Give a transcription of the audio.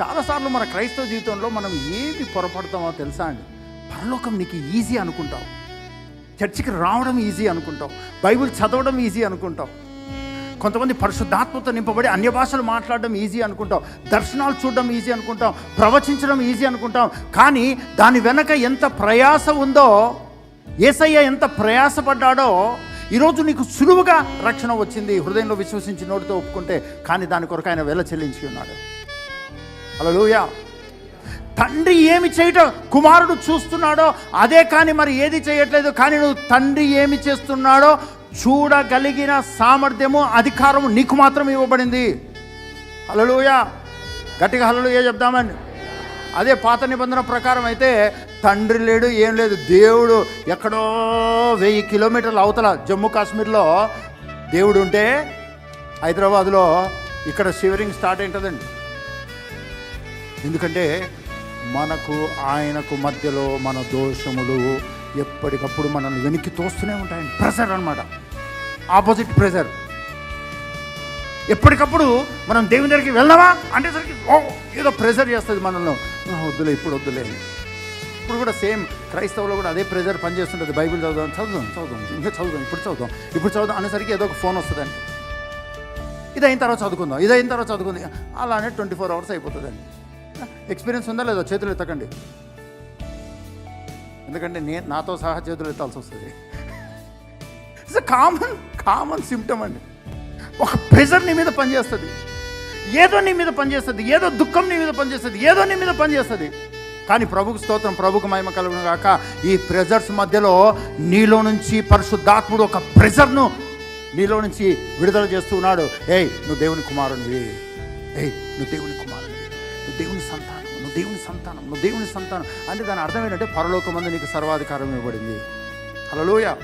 చాలాసార్లు మన క్రైస్తవ జీవితంలో మనం ఏమి పొరపడతామో తెలుసా అండి? పరలోకం నీకు ఈజీ అనుకుంటావు. చర్చికి రావడం ఈజీ అనుకుంటావు. బైబిల్ చదవడం ఈజీ అనుకుంటావు. కొంతమంది పరిశుద్ధాత్మతో నింపబడి అన్య భాషలు మాట్లాడడం ఈజీ అనుకుంటాం దర్శనాలు చూడడం ఈజీ అనుకుంటాం ప్రవచించడం ఈజీ అనుకుంటాం కానీ దాని వెనక ఎంత ప్రయాస ఉందో ఏసయ్య ఎంత ప్రయాసపడ్డాడో ఈరోజు నీకు సులువుగా రక్షణ వచ్చింది. హృదయంలో విశ్వసించి నోటితో ఒప్పుకుంటే కానీ దాని కొరకు ఆయన వెల చెల్లించి ఉన్నాడు. అలలుయా తండ్రి ఏమి చేయటం కుమారుడు చూస్తున్నాడో అదే కానీ మరి ఏది చేయట్లేదు కానీ నువ్వు తండ్రి ఏమి చేస్తున్నాడో చూడగలిగిన సామర్థ్యము అధికారము నీకు మాత్రం ఇవ్వబడింది. హలలుయ గట్టిగా హలలుయ చెప్దామని. అదే పాత నిబంధన ప్రకారం అయితే తండ్రి లేడు ఏం లేదు. దేవుడు ఎక్కడో వెయ్యి కిలోమీటర్ల అవతల జమ్మూ కాశ్మీర్లో దేవుడు ఉంటే హైదరాబాద్లో ఇక్కడ షివరింగ్ స్టార్ట్ అవుతుందండి ఎందుకంటే మనకు ఆయనకు మధ్యలో మన దోషములు ఎప్పటికప్పుడు మనల్ని వెనక్కి తోస్తూనే ఉంటాయి ప్రెషర్ అనమాట ఆపోజిట్ ప్రెజర్ ఎప్పటికప్పుడు మనం దేవుని దగ్గరికి వెళ్దామా? అంటేసరికి ఓ ఏదో ప్రెజర్ చేస్తుంది మనల్ని. వద్దులే ఇప్పుడు వద్దులే. ఇప్పుడు కూడా సేమ్ క్రైస్తవులో కూడా అదే ప్రెజర్ పనిచేస్తుంటుంది. బైబిల్ చదువుదాం చదువుదాం చదువుదాం. ఇంకా చదువుదాం ఇప్పుడు చదువుదాం. ఇప్పుడు చదువుదాం అనేసరికి ఏదో ఒక ఫోన్ వస్తుందండి. ఇది అయిన తర్వాత చదువుకుందాం ఇది అయిన తర్వాత చదువుకుందాం. అలానే ట్వంటీ ఫోర్ అవర్స్ అయిపోతుందండి. ఎక్స్పీరియన్స్ ఉందా లేదా చేతులు ఎత్తకండి. ఎందుకంటే నేను నాతో సహా చేతులు ఎత్తాల్సి వస్తుంది. ఇట్స్ కామన్ కామన్ సిమ్టమ్ అండి. ఒక ప్రెజర్ నీ మీద పనిచేస్తుంది. ఏదో నీ మీద పనిచేస్తుంది. ఏదో దుఃఖం నీ మీద పనిచేస్తుంది. ఏదో నీ మీద పనిచేస్తుంది. కానీ ప్రభుకు స్తోత్రం ప్రభుకు మహిమ కలుగును కాక ఈ ప్రెజర్స్ మధ్యలో నీలో నుంచి పరిశుద్ధాత్ముడు ఒక ప్రెజర్ను నీలో నుంచి విడుదల చేస్తూ ఉన్నాడు. ఏయ్ నువ్వు దేవుని కుమారునివి. ఏయ్ నువ్వు దేవుని కుమారునివి. నువ్వు దేవుని సంతానం నువ్వు దేవుని సంతానం నువ్వు దేవుని సంతానం. అంటే దాని అర్థం ఏంటంటే పరలోకమందు నీకు సర్వాధికారం ఇవ్వబడింది. హలోయ